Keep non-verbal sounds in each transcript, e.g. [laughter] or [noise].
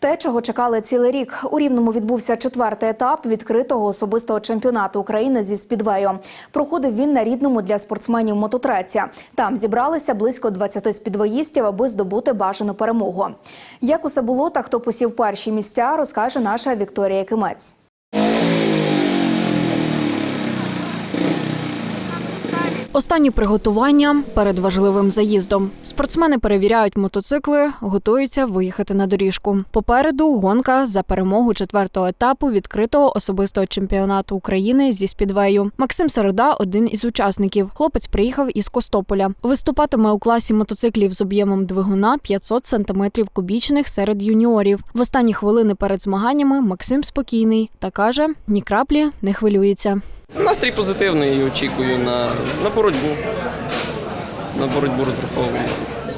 Те, чого чекали цілий рік, у рівному відбувся четвертий етап відкритого особистого чемпіонату України зі спідвею. Проходив він на рідному для спортсменів мототреця. Там зібралися близько 20 спідвоїстів, аби здобути бажану перемогу. Як усе було та хто посів перші місця, розкаже наша Вікторія Кимець. Останні приготування перед важливим заїздом. Спортсмени перевіряють мотоцикли, готуються виїхати на доріжку. Попереду гонка за перемогу четвертого етапу відкритого особистого чемпіонату України зі спідвею. Максим Середа один із учасників. Хлопець приїхав із Костополя. Виступатиме у класі мотоциклів з об'ємом двигуна 500 см кубічних серед юніорів. В останні хвилини перед змаганнями Максим спокійний та каже, ні краплі не хвилюється. Настрій позитивний очікую на, на боротьбу. На боротьбу розраховую.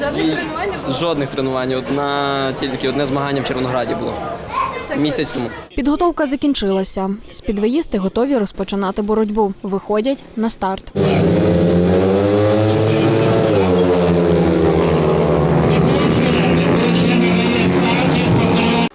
Жодних тренувань? Жодних тренувань. Одна, тільки одне змагання в Червонограді було. Місяць тому. Підготовка закінчилася. Спідвеїсти готові розпочинати боротьбу. Виходять на старт.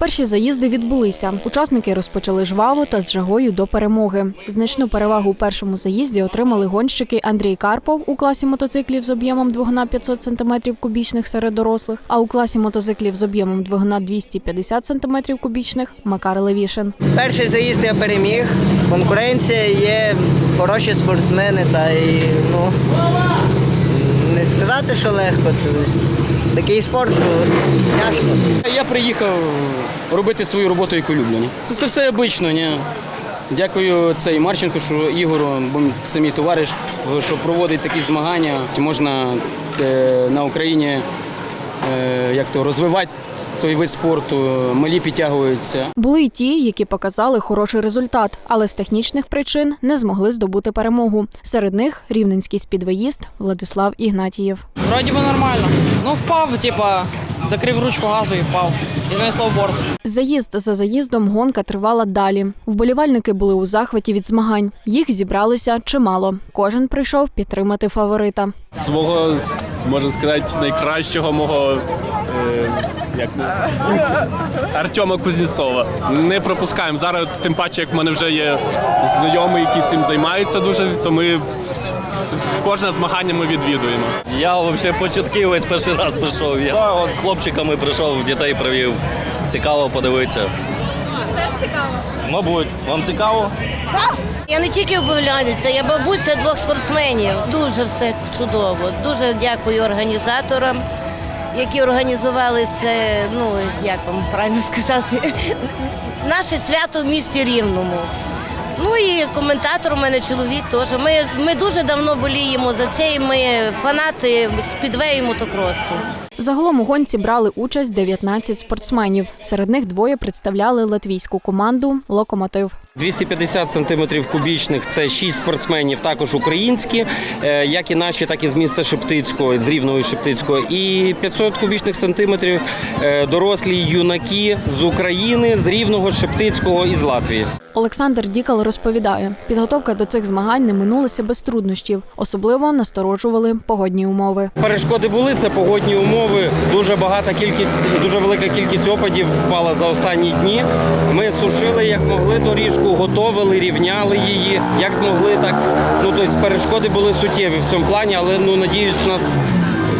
Перші заїзди відбулися. Учасники розпочали жваво та з жагою до перемоги. Значну перевагу у першому заїзді отримали гонщики Андрій Карпов у класі мотоциклів з об'ємом двигуна 500 см кубічних серед дорослих, а у класі мотоциклів з об'ємом двигуна 250 см кубічних Макар Левішин. Перший заїзд я переміг. Конкуренція є, хороші спортсмени, та й ну не сказати, що легко. Це такий спорт, що тяжко. Я приїхав робити свою роботу, яку люблю. Це, це все обично. Дякую цей Марченку, що Ігору, бо це мій товариш, що проводить такі змагання. Можна е, на Україні е, як то, розвивати той вид спорту, малі підтягуються. Були й ті, які показали хороший результат, але з технічних причин не змогли здобути перемогу. Серед них рівненський спідвеїст Владислав Ігнатієв. Вроді би нормально. Ну впав, типа, закрив ручку газу і впав. І знесло в борт. Заїзд за заїздом гонка тривала далі. Вболівальники були у захваті від змагань. Їх зібралося чимало. Кожен прийшов підтримати фаворита. свого можна сказати найкращого мого е, як Артема Кузнєцова. Не пропускаємо зараз, тим паче, як в мене вже є знайомий, який цим займається дуже, то ми кожне змагання ми відвідуємо. Я взагалі початківець перший раз прийшов. Я от з хлопчиками прийшов, дітей привів. Цікаво подивитися. Теж цікаво. Мабуть, вам цікаво? Я не тільки вболівальниця, я бабуся двох спортсменів. Дуже все чудово. Дуже дякую організаторам, які організували це. Ну як вам правильно сказати, [laughs] наше свято в місті Рівному. Ну і коментатор у мене чоловік теж. Ми, ми дуже давно боліємо за це. і Ми фанати спідвею мотокросу. Загалом у гонці брали участь 19 спортсменів. Серед них двоє представляли латвійську команду Локомотив. 250 сантиметрів кубічних це 6 спортсменів, також українські, е, як і наші, так і з міста Шептицького, з Рівного Шептицького. І 500 кубічних сантиметрів е, дорослі юнаки з України, з Рівного, Шептицького і з Латвії. Олександр Дікал розповідає, підготовка до цих змагань не минулася без труднощів. Особливо насторожували погодні умови. Перешкоди були це погодні умови. Дуже багата кількість, дуже велика кількість опадів впала за останні дні. Ми сушили як могли доріжку, готовили, рівняли її. Як змогли, так ну тобто перешкоди були суттєві в цьому плані, але ну надіюсь, нас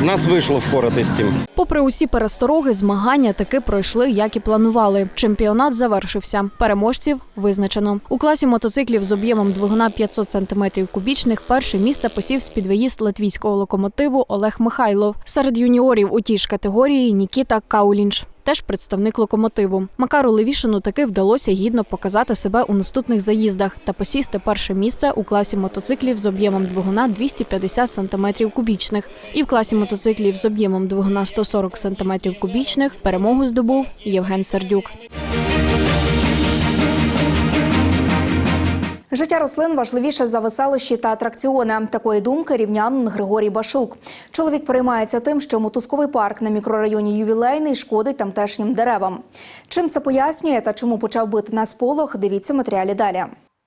нас вийшло впоратись з цим. Попри усі перестороги, змагання таки пройшли, як і планували. Чемпіонат завершився. Переможців визначено. У класі мотоциклів з об'ємом двигуна 500 см кубічних перше місце посів спідвеїст латвійського локомотиву Олег Михайлов. Серед юніорів у тій ж категорії Нікіта Каулінч. Теж представник локомотиву. Макару Левішину таки вдалося гідно показати себе у наступних заїздах та посісти перше місце у класі мотоциклів з об'ємом двигуна 250 см кубічних. І в класі мотоциклів з об'ємом двигуна 140 см кубічних перемогу здобув Євген Сердюк. Життя рослин важливіше за веселощі та атракціони. Такої думки рівнянин Григорій Башук. Чоловік переймається тим, що мотузковий парк на мікрорайоні ювілейний шкодить тамтешнім деревам. Чим це пояснює та чому почав бити на сполох? Дивіться матеріалі далі.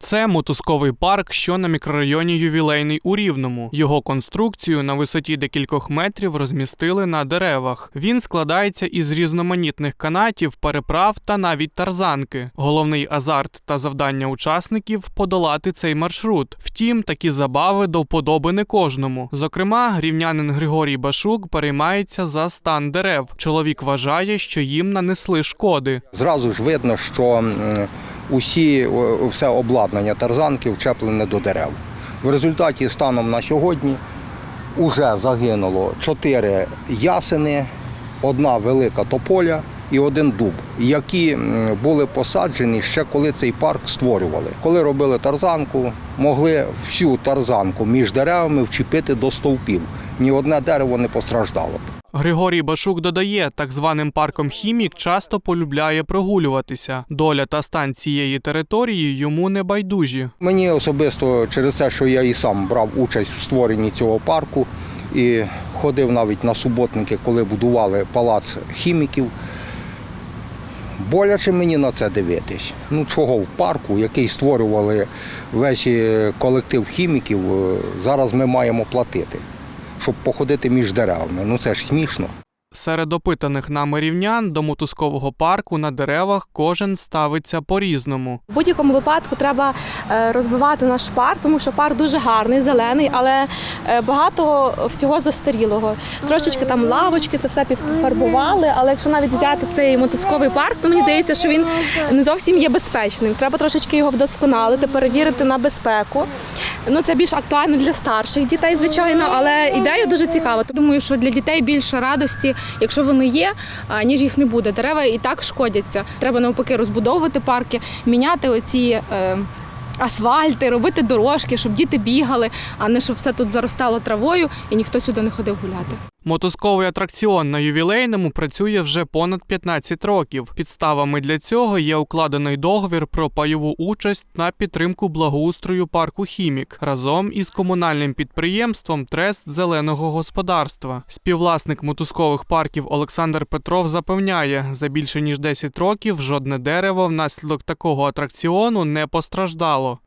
Це мотузковий парк, що на мікрорайоні Ювілейний у Рівному. Його конструкцію на висоті декількох метрів розмістили на деревах. Він складається із різноманітних канатів, переправ та навіть тарзанки. Головний азарт та завдання учасників подолати цей маршрут. Втім, такі забави до вподоби не кожному. Зокрема, рівнянин Григорій Башук переймається за стан дерев. Чоловік вважає, що їм нанесли шкоди. Зразу ж видно, що усі все обладнання тарзанки вчеплене до дерев. В результаті станом на сьогодні вже загинуло чотири ясени, одна велика тополя і один дуб, які були посаджені ще коли цей парк створювали. Коли робили тарзанку, могли всю тарзанку між деревами вчепити до стовпів. Ні одне дерево не постраждало. б. Григорій Башук додає, так званим парком Хімік часто полюбляє прогулюватися. Доля та стан цієї території йому не байдужі. Мені особисто через те, що я і сам брав участь в створенні цього парку і ходив навіть на суботники, коли будували палац хіміків. Боляче мені на це дивитись. Ну чого в парку, який створювали весь е, колектив хіміків, е, зараз ми маємо платити, щоб походити між деревами. Ну це ж смішно. Серед опитаних нами рівнян до мотузкового парку на деревах кожен ставиться по-різному. В будь-якому випадку треба е, розвивати наш парк, тому що парк дуже гарний, зелений, але е, багато всього застарілого. Трошечки там лавочки, це все підфарбували. Але якщо навіть взяти цей мотузковий парк, то мені здається, що він не зовсім є безпечним. Треба трошечки його вдосконалити, перевірити на безпеку. Ну це більш актуально для старших дітей, звичайно, але ідея дуже цікава. Думаю, що для дітей більше радості, якщо вони є, ніж їх не буде. Дерева і так шкодяться. Треба навпаки розбудовувати парки, міняти оці. Е, Асфальти, робити дорожки, щоб діти бігали, а не щоб все тут заростало травою і ніхто сюди не ходив гуляти. Мотузковий атракціон на ювілейному працює вже понад 15 років. Підставами для цього є укладений договір про пайову участь на підтримку благоустрою парку Хімік разом із комунальним підприємством Трест зеленого господарства. Співвласник мотузкових парків Олександр Петров запевняє, за більше ніж 10 років жодне дерево внаслідок такого атракціону не постраждало.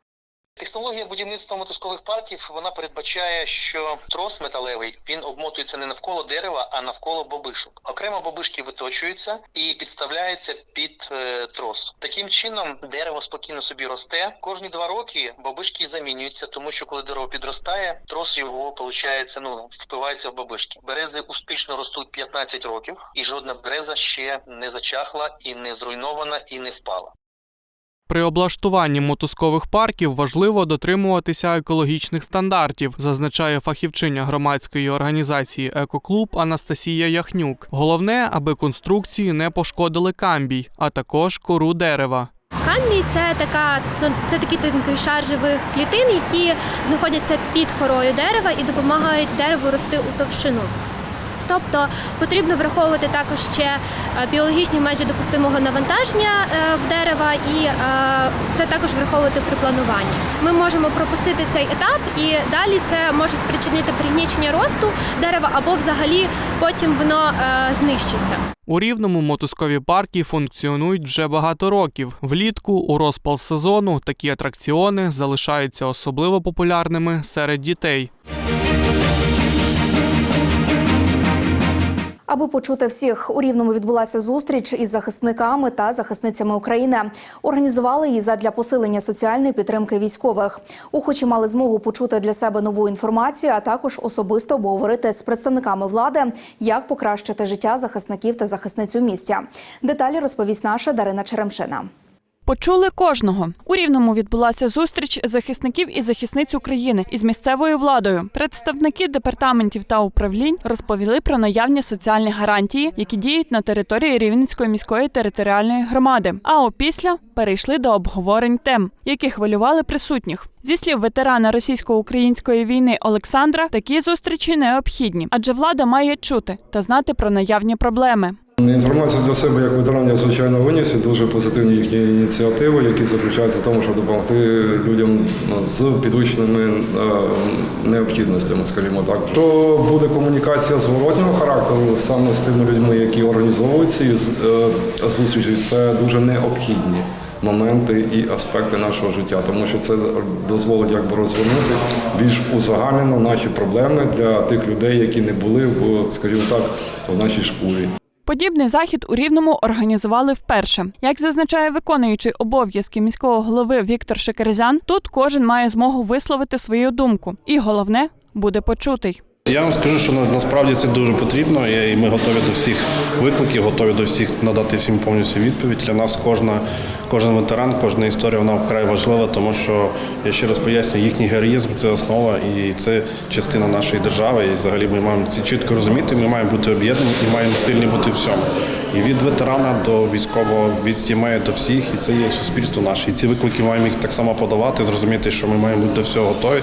Технологія будівництва мотузкових парків вона передбачає, що трос металевий він обмотується не навколо дерева, а навколо бобишок. Окремо бобишки виточуються і підставляються під е, трос. Таким чином дерево спокійно собі росте. Кожні два роки бобишки замінюються, тому що коли дерево підростає, трос його виходить, ну впивається в бобишки. Берези успішно ростуть 15 років, і жодна береза ще не зачахла і не зруйнована і не впала. При облаштуванні мотузкових парків важливо дотримуватися екологічних стандартів, зазначає фахівчиня громадської організації Екоклуб Анастасія Яхнюк. Головне, аби конструкції не пошкодили камбій, а також кору дерева. Камбій це така це такий тонкий шар живих клітин, які знаходяться під корою дерева і допомагають дереву рости у товщину. Тобто потрібно враховувати також ще е, біологічні межі допустимого навантаження е, в дерева, і е, це також враховувати при плануванні. Ми можемо пропустити цей етап, і далі це може спричинити пригнічення росту дерева або взагалі потім воно знищиться. У рівному мотузкові парки функціонують вже багато років. Влітку у розпал сезону такі атракціони залишаються особливо популярними серед дітей. Аби почути всіх, у Рівному відбулася зустріч із захисниками та захисницями України. Організували її задля посилення соціальної підтримки військових. Охочі мали змогу почути для себе нову інформацію, а також особисто обговорити з представниками влади, як покращити життя захисників та захисниць у місті. Деталі розповість наша Дарина Черемшина. Почули кожного. У Рівному відбулася зустріч захисників і захисниць України із місцевою владою. Представники департаментів та управлінь розповіли про наявні соціальні гарантії, які діють на території Рівненської міської територіальної громади. А опісля перейшли до обговорень тем, які хвилювали присутніх. Зі слів ветерана російсько-української війни Олександра, такі зустрічі необхідні, адже влада має чути та знати про наявні проблеми. Інформацію для себе як ветеран я звичайно виніс дуже позитивні їхні ініціативи, які заключаються в тому, щоб допомогти людям з підвищеними е, необхідностями, скажімо так. Що буде комунікація зворотнього характеру саме з тими людьми, які організовують ці е, зустрічі, це дуже необхідні моменти і аспекти нашого життя, тому що це дозволить якби розвернути більш узагальнено наші проблеми для тих людей, які не були в, скажімо так, в нашій шкурі. Подібний захід у Рівному організували вперше. Як зазначає виконуючий обов'язки міського голови Віктор Шекерзян, тут кожен має змогу висловити свою думку, і головне буде почутий. Я вам скажу, що насправді це дуже потрібно, і ми готові до всіх викликів, готові до всіх надати всім повністю відповідь. Для нас кожна, кожен ветеран, кожна історія вона вкрай важлива, тому що я ще раз пояснюю, їхній героїзм це основа і це частина нашої держави. І взагалі ми маємо це чітко розуміти. Ми маємо бути об'єднані і маємо сильні бути всьому. І від ветерана до військового, від сімей до всіх, і це є суспільство наше. І ці виклики маємо їх так само подавати, зрозуміти, що ми маємо бути до всього готові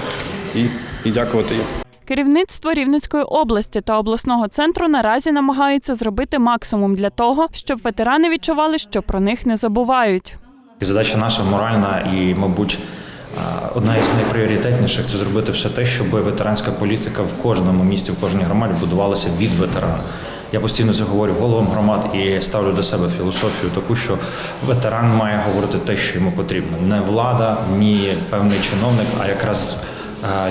і, і дякувати їм. Керівництво Рівненської області та обласного центру наразі намагаються зробити максимум для того, щоб ветерани відчували, що про них не забувають. Задача наша моральна і, мабуть, одна із найпріоритетніших це зробити все те, щоб ветеранська політика в кожному місті, в кожній громаді будувалася від ветерана. Я постійно це говорю головам громад і ставлю до себе філософію таку, що ветеран має говорити те, що йому потрібно. Не влада, ні певний чиновник, а якраз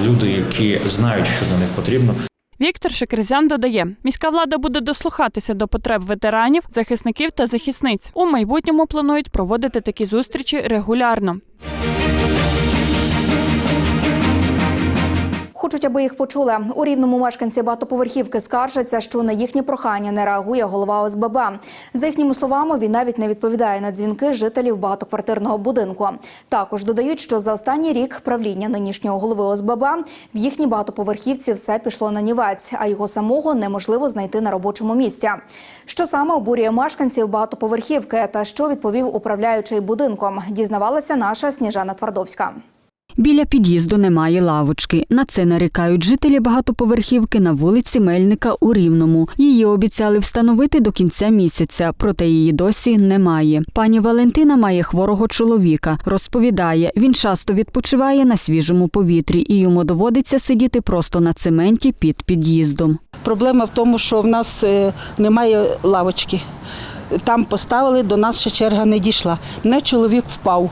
люди, які знають, що до них потрібно. Віктор Шекерзян додає, міська влада буде дослухатися до потреб ветеранів, захисників та захисниць. У майбутньому планують проводити такі зустрічі регулярно. Хочуть, аби їх почули. У рівному мешканці багатоповерхівки скаржаться, що на їхні прохання не реагує голова ОСББ. За їхніми словами, він навіть не відповідає на дзвінки жителів багатоквартирного будинку. Також додають, що за останній рік правління нинішнього голови ОСББ в їхній багатоповерхівці все пішло на нівець, а його самого неможливо знайти на робочому місці. Що саме обурює мешканців багатоповерхівки та що відповів управляючий будинком, дізнавалася наша Сніжана Твардовська. Біля під'їзду немає лавочки. На це нарікають жителі багатоповерхівки на вулиці Мельника у Рівному. Її обіцяли встановити до кінця місяця, проте її досі немає. Пані Валентина має хворого чоловіка. Розповідає, він часто відпочиває на свіжому повітрі і йому доводиться сидіти просто на цементі під під'їздом. Проблема в тому, що в нас е, немає лавочки. Там поставили, до нас ще черга не дійшла. Мене чоловік впав.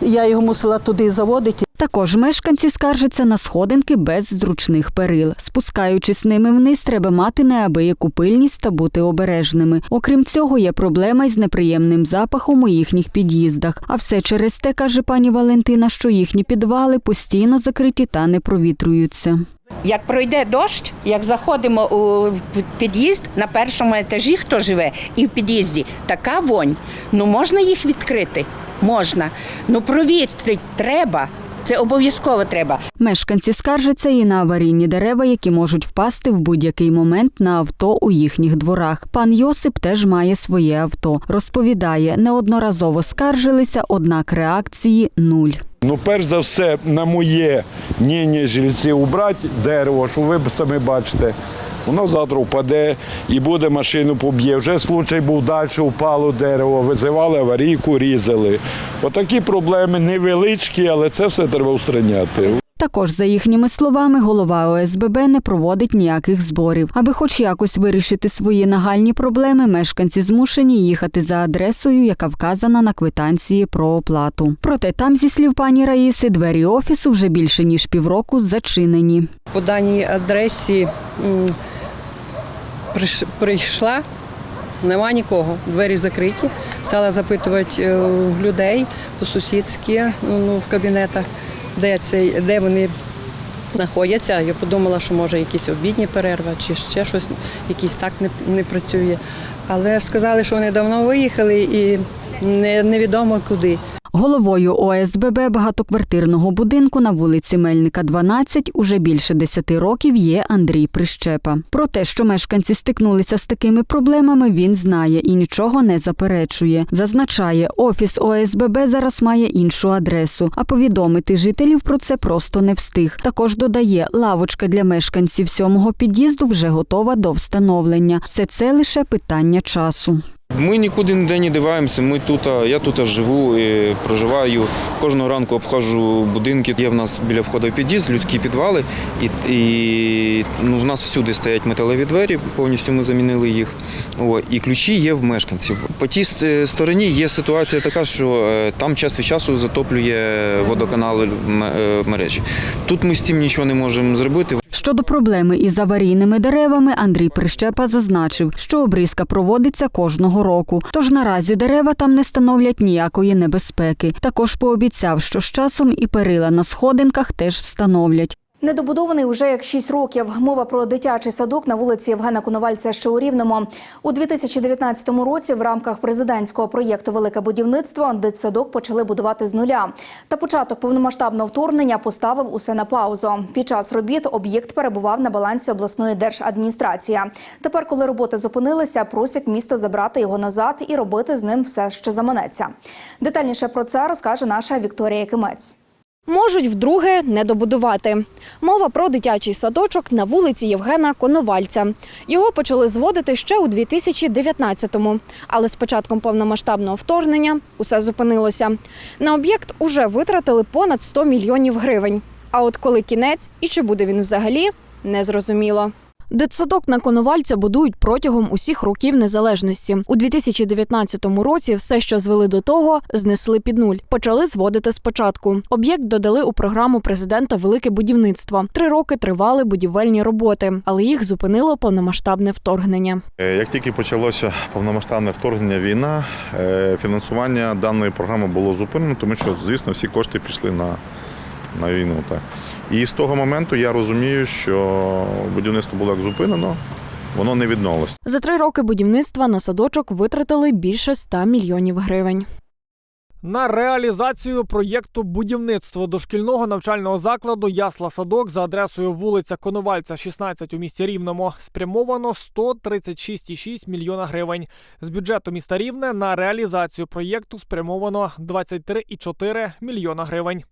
Я його мусила туди заводити. Також мешканці скаржаться на сходинки без зручних перил. Спускаючись ними вниз, треба мати неабияку пильність та бути обережними. Окрім цього, є проблема із неприємним запахом у їхніх під'їздах. А все через те, каже пані Валентина, що їхні підвали постійно закриті та не провітрюються. Як пройде дощ, як заходимо у під'їзд на першому етажі, хто живе, і в під'їзді така вонь. Ну можна їх відкрити? Можна. Ну провітрити треба. Це обов'язково треба. Мешканці скаржаться і на аварійні дерева, які можуть впасти в будь-який момент на авто у їхніх дворах. Пан Йосип теж має своє авто. Розповідає, неодноразово скаржилися, однак реакції нуль. Ну, перш за все, на моє ніні жильці убрати дерево, що ви самі бачите. Воно завтра впаде і буде машину поб'є. Вже случай був далі, впало дерево, визивали аварійку, різали. Отакі проблеми невеличкі, але це все треба устраняти. Також, за їхніми словами, голова ОСББ не проводить ніяких зборів. Аби хоч якось вирішити свої нагальні проблеми, мешканці змушені їхати за адресою, яка вказана на квитанції про оплату. Проте там, зі слів пані Раїси, двері офісу вже більше ніж півроку зачинені. По даній адресі прийшла, нема нікого. Двері закриті. Стала запитувати е, людей по-сусідськи ну, в кабінетах, де, це, де вони знаходяться. Я подумала, що може якісь обідні перерва чи ще щось, якийсь так не, не працює. Але сказали, що вони давно виїхали і не, невідомо куди. Головою ОСББ багатоквартирного будинку на вулиці Мельника, 12 уже більше 10 років є Андрій Прищепа. Про те, що мешканці стикнулися з такими проблемами, він знає і нічого не заперечує. Зазначає, офіс ОСББ зараз має іншу адресу, а повідомити жителів про це просто не встиг. Також додає, лавочка для мешканців сьомого під'їзду вже готова до встановлення. Все це лише питання часу. Ми нікуди ніде не диваємося. Ми тут, я тут живу, проживаю. Кожного ранку обходжу будинки. Є в нас біля входу в під'їзд, людські підвали. І, і ну, в нас всюди стоять металеві двері, повністю ми замінили їх. О, і ключі є в мешканців. По тій стороні є ситуація така, що е, там час від часу затоплює водоканали е, мережі. Тут ми з цим нічого не можемо зробити. Щодо проблеми із аварійними деревами, Андрій Прищепа зазначив, що обрізка проводиться кожного року. Тож наразі дерева там не становлять ніякої небезпеки. Також пообіцяв, що з часом і перила на сходинках теж встановлять. Недобудований уже як 6 років. Мова про дитячий садок на вулиці Євгена Коновальця, що у Рівному. У 2019 році в рамках президентського проєкту Велике будівництво дитсадок почали будувати з нуля. Та початок повномасштабного вторгнення поставив усе на паузу. Під час робіт об'єкт перебував на балансі обласної держадміністрації. Тепер, коли роботи зупинилися, просять місто забрати його назад і робити з ним все, що заманеться. Детальніше про це розкаже наша Вікторія Кимець. Можуть вдруге не добудувати. Мова про дитячий садочок на вулиці Євгена Коновальця. Його почали зводити ще у 2019-му. Але з початком повномасштабного вторгнення усе зупинилося. На об'єкт уже витратили понад 100 мільйонів гривень. А от коли кінець і чи буде він взагалі, незрозуміло. Дитсадок на Коновальця будують протягом усіх років незалежності. У 2019 році все, що звели до того, знесли під нуль. Почали зводити спочатку. Об'єкт додали у програму президента Велике будівництво. Три роки тривали будівельні роботи, але їх зупинило повномасштабне вторгнення. Е, Як тільки почалося повномасштабне вторгнення війна, е, фінансування даної програми було зупинено, тому що, звісно, всі кошти пішли на, на війну. Так. І з того моменту я розумію, що будівництво було як зупинено, воно не відновилось. За три роки будівництва на садочок витратили більше 100 мільйонів гривень. На реалізацію проєкту будівництво дошкільного навчального закладу Ясла Садок за адресою вулиця Коновальця, 16 у місті Рівному спрямовано 136,6 мільйона гривень. З бюджету міста Рівне на реалізацію проєкту спрямовано 23,4 мільйона гривень.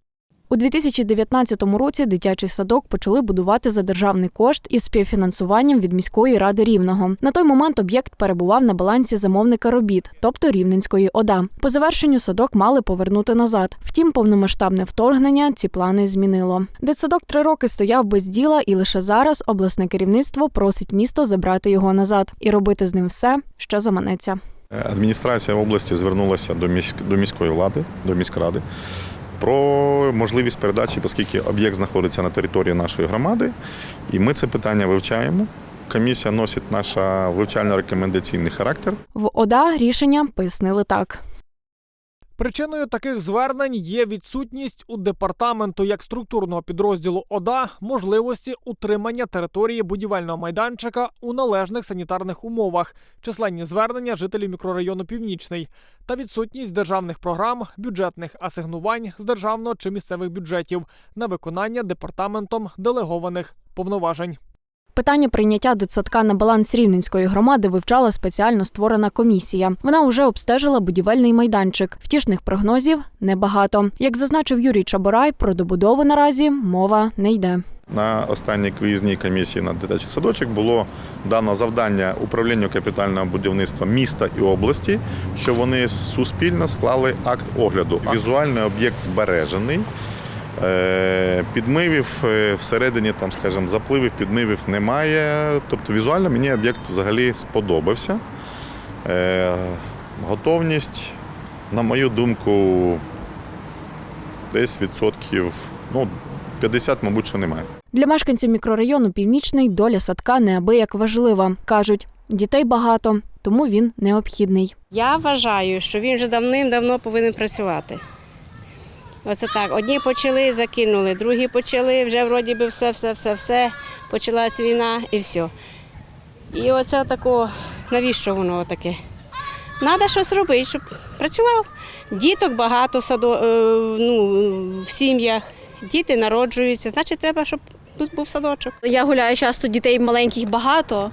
У 2019 році дитячий садок почали будувати за державний кошт із співфінансуванням від міської ради рівного. На той момент об'єкт перебував на балансі замовника робіт, тобто Рівненської ОДА. По завершенню садок мали повернути назад. Втім, повномасштабне вторгнення ці плани змінило. Дитсадок три роки стояв без діла, і лише зараз обласне керівництво просить місто забрати його назад і робити з ним все, що заманеться. Адміністрація області звернулася до, міськ, до міської влади, до міськради про можливість передачі, оскільки об'єкт знаходиться на території нашої громади, і ми це питання вивчаємо. Комісія носить наша вивчально-рекомендаційний характер. В ОДА рішення пояснили так. Причиною таких звернень є відсутність у департаменту як структурного підрозділу ОДА можливості утримання території будівельного майданчика у належних санітарних умовах, численні звернення жителів мікрорайону Північний та відсутність державних програм, бюджетних асигнувань з державного чи місцевих бюджетів на виконання департаментом делегованих повноважень. Питання прийняття дитсадка на баланс рівненської громади вивчала спеціально створена комісія. Вона вже обстежила будівельний майданчик. Втішних прогнозів небагато. Як зазначив Юрій Чаборай, про добудову наразі мова не йде. На останній виїзній комісії на дитячий садочок було дано завдання управлінню капітального будівництва міста і області, що вони суспільно склали акт огляду. Візуальний об'єкт збережений. Е, Підмивів е, всередині, там, скажімо, запливів, підмивів немає. Тобто візуально мені об'єкт взагалі сподобався. Е, Готовність, на мою думку, десь відсотків ну, 50, мабуть, що немає. Для мешканців мікрорайону Північний доля садка неабияк важлива. кажуть, дітей багато, тому він необхідний. Я вважаю, що він вже давним-давно повинен працювати. Оце так. Одні почали, закинули, другі почали, вже вроді би все, все, все, все. Почалась війна і все. І оце тако, навіщо воно таке? Треба щось робити, щоб працював. Діток багато в, садо, е, ну, в сім'ях, діти народжуються, значить, треба, щоб тут був садочок. Я гуляю часто дітей маленьких багато.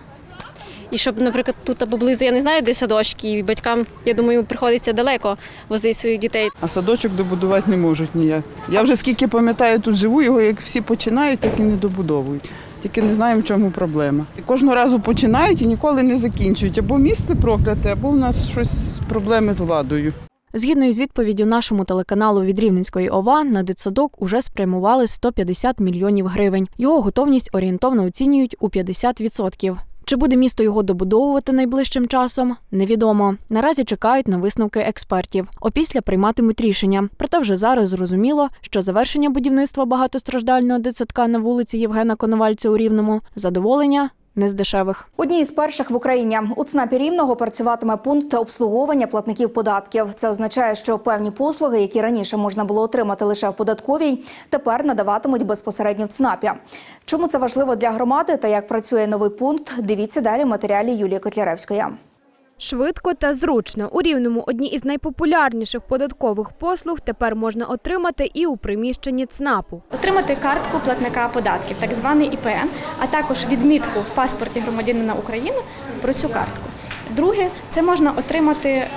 І щоб, наприклад, тут поблизу я не знаю, де садочки, і батькам, я думаю, приходиться далеко возити своїх дітей. А садочок добудувати не можуть ніяк. Я вже скільки пам'ятаю, тут живу, його як всі починають, так і не добудовують. Тільки не знаємо, в чому проблема. І кожного разу починають і ніколи не закінчують. Або місце прокляте, або в нас щось проблеми з владою. Згідно із відповіддю нашому телеканалу від Рівненської ОВА, на дитсадок уже спрямували 150 мільйонів гривень. Його готовність орієнтовно оцінюють у 50%. Чи буде місто його добудовувати найближчим часом, невідомо. Наразі чекають на висновки експертів. Опісля прийматимуть рішення. Проте вже зараз зрозуміло, що завершення будівництва багатостраждального дитсадка на вулиці Євгена Коновальця у Рівному задоволення не з дешевих. Одні із перших в Україні у ЦНАПі Рівного працюватиме пункт обслуговування платників податків. Це означає, що певні послуги, які раніше можна було отримати лише в податковій, тепер надаватимуть безпосередньо в ЦНАПі. Чому це важливо для громади та як працює новий пункт? Дивіться далі в матеріалі Юлії Котляревської. Швидко та зручно. У Рівному одні із найпопулярніших податкових послуг тепер можна отримати і у приміщенні ЦНАПу. Отримати картку платника податків, так званий ІПН, а також відмітку в паспорті громадянина України про цю картку. Друге, це можна отримати е,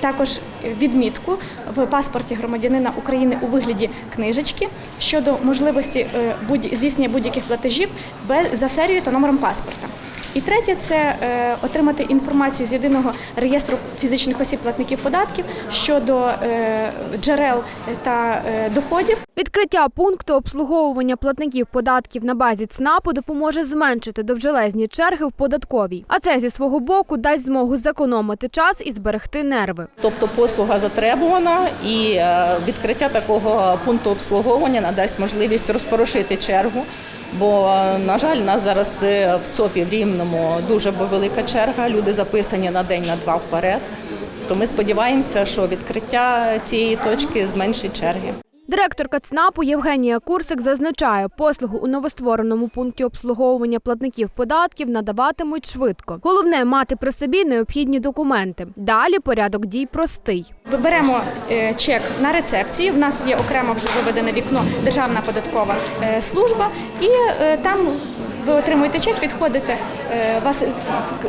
також відмітку в паспорті громадянина України у вигляді книжечки щодо можливості е, здійснення будь-яких платежів без за серією та номером паспорта. І третє це е, отримати інформацію з єдиного реєстру фізичних осіб платників податків щодо е, джерел та е, доходів. Відкриття пункту обслуговування платників податків на базі ЦНАПу допоможе зменшити довжелезні черги в податковій. А це зі свого боку дасть змогу зекономити час і зберегти нерви. Тобто послуга затребувана і е, відкриття такого пункту обслуговування надасть можливість розпорошити чергу. Бо, е, на жаль, у нас зараз е, в ЦОПі в Рівному дуже велика черга, люди записані на день, на два вперед. То ми сподіваємося, що відкриття цієї точки зменшить черги. Директорка ЦНАПу Євгенія Курсик зазначає, послугу у новоствореному пункті обслуговування платників податків надаватимуть швидко. Головне мати при собі необхідні документи. Далі порядок дій простий. Беремо е, чек на рецепції. В нас є окремо вже виведене вікно Державна податкова е, служба, і е, там ви отримуєте чек, підходите, е, вас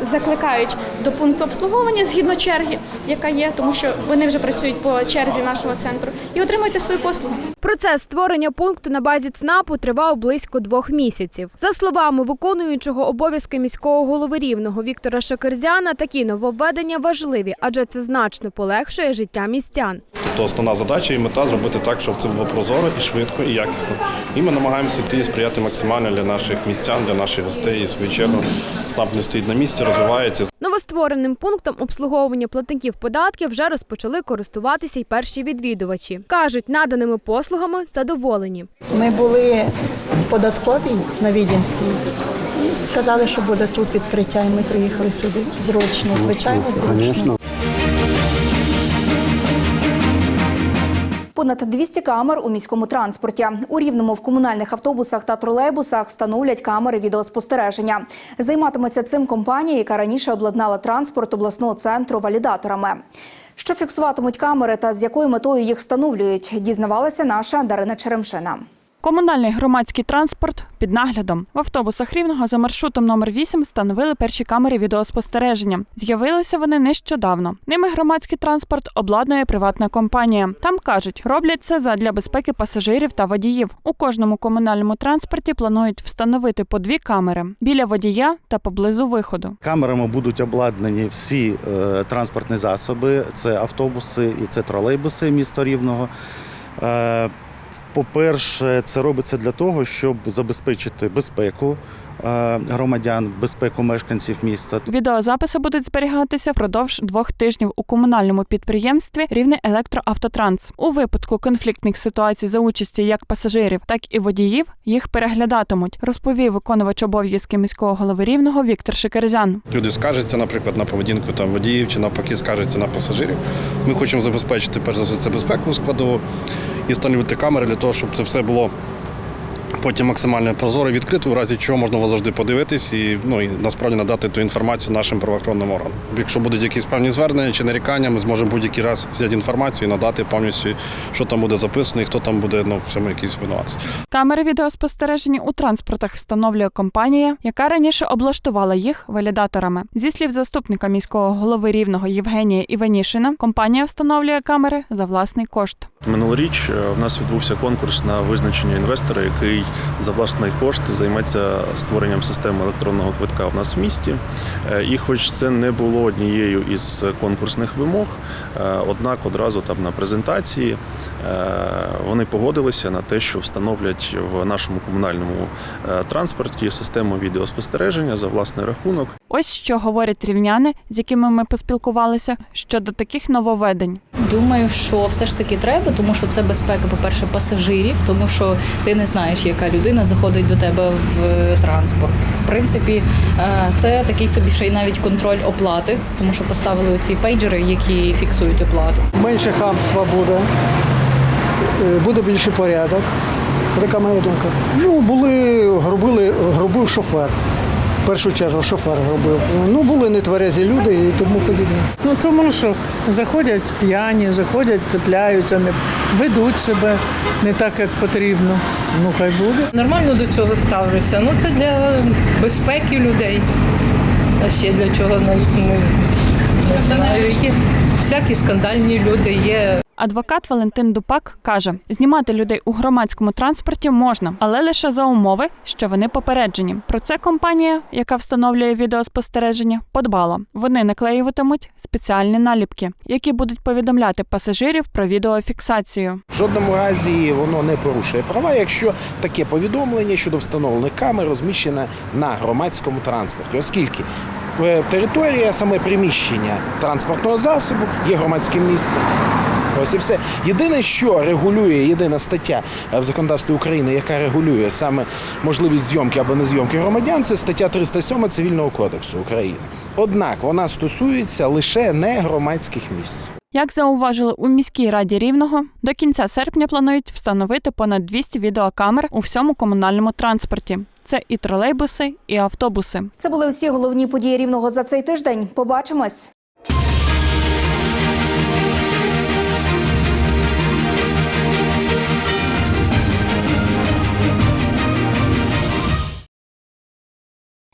закликають до пункту обслуговування згідно черги, яка є, тому що вони вже працюють по черзі нашого центру, і отримуєте свою послугу. Процес створення пункту на базі ЦНАПу тривав близько двох місяців. За словами виконуючого обов'язки міського голови рівного Віктора Шакерзяна, такі нововведення важливі, адже це значно полегшує життя містян. Тобто основна задача і мета зробити так, щоб це було прозоро і швидко, і якісно. І ми намагаємося йти і сприяти максимально для наших містян, для наших гостей. І в свою чергу СНАП не стоїть на місці, розвивається. Новоствореним пунктом обслуговування платників податків вже розпочали користуватися й перші відвідувачі. кажуть, наданими послугами задоволені. Ми були податкові на Відінській сказали, що буде тут відкриття, і ми приїхали сюди. Зручно, звичайно, зручно. Понад 200 камер у міському транспорті. У рівному в комунальних автобусах та тролейбусах встановлять камери відеоспостереження. Займатиметься цим компанія, яка раніше обладнала транспорт обласного центру валідаторами. Що фіксуватимуть камери та з якою метою їх встановлюють, дізнавалася наша Дарина Черемшина. Комунальний громадський транспорт під наглядом в автобусах рівного за маршрутом номер 8 встановили перші камери відеоспостереження. З'явилися вони нещодавно. Ними громадський транспорт обладнує приватна компанія. Там кажуть, роблять це задля безпеки пасажирів та водіїв. У кожному комунальному транспорті планують встановити по дві камери біля водія та поблизу виходу. Камерами будуть обладнані всі е, транспортні засоби. Це автобуси і це тролейбуси міста Рівного. По-перше, це робиться для того, щоб забезпечити безпеку е, громадян, безпеку мешканців міста. Відеозаписи будуть зберігатися впродовж двох тижнів у комунальному підприємстві Рівне Електроавтотранс. У випадку конфліктних ситуацій за участі як пасажирів, так і водіїв їх переглядатимуть, розповів виконувач обов'язки міського голови рівного Віктор Шикерзян. Люди скаржаться, наприклад, на поведінку там водіїв чи навпаки скаржаться на пасажирів. Ми хочемо забезпечити перш за все це безпеку складову і встановити камери для того, щоб це все було Потім максимально прозоро відкрито, в разі чого можна завжди подивитись і ну і насправді надати ту інформацію нашим правоохоронним органам. Якщо будуть якісь певні звернення чи нарікання, ми зможемо будь-який раз взяти інформацію і надати повністю, що там буде записано і хто там буде ну, в цьому якийсь винуватець. Камери відеоспостереження у транспортах встановлює компанія, яка раніше облаштувала їх валідаторами. Зі слів заступника міського голови рівного Євгенія Іванішина, компанія встановлює камери за власний кошт. Минулоріч е, в нас відбувся конкурс на визначення інвестора, який за власний кошт займеться створенням системи електронного квитка в нас в місті. Е, І хоч це не було однією із конкурсних вимог, е, однак одразу там на презентації е, вони погодилися на те, що встановлять в нашому комунальному транспорті систему відеоспостереження за власний рахунок. Ось що говорять рівняни, з якими ми поспілкувалися щодо таких нововведень. Думаю, що все ж таки треба, тому що це безпека, по-перше, пасажирів, тому що ти не знаєш, яка людина заходить до тебе в транспорт. В принципі, е, це такий собі ще й навіть контроль оплати, тому що поставили ці пейджери, які фіксують оплату. Менше хамства буде, е, буде більше порядок. Така моя думка. Ну, були, грубили, грубив шофер. В першу чергу шофер гробив. Ну, були нетверезі люди і тому подібне. Ну тому що заходять п'яні, заходять, цепляються, не ведуть себе не так, як потрібно. Ну хай буде. Нормально до цього ставлюся. Ну це для безпеки людей. А ще для чого навіть не, не знаю. Є всякі скандальні люди, є Адвокат Валентин Дупак каже: знімати людей у громадському транспорті можна, але лише за умови, що вони попереджені. Про це компанія, яка встановлює відеоспостереження, подбала. Вони наклеюватимуть спеціальні наліпки, які будуть повідомляти пасажирів про відеофіксацію. В жодному разі воно не порушує права, якщо таке повідомлення щодо встановлених камер розміщене на громадському транспорті, оскільки е, територія, саме приміщення транспортного засобу є громадським місцем. Ось і все. Єдине, що регулює, єдина стаття в законодавстві України, яка регулює саме можливість зйомки або незйомки громадян, це стаття 307 Цивільного кодексу України. Однак вона стосується лише не громадських місць. Як зауважили у міській раді рівного, до кінця серпня планують встановити понад 200 відеокамер у всьому комунальному транспорті. Це і тролейбуси, і автобуси. Це були всі головні події рівного за цей тиждень. Побачимось.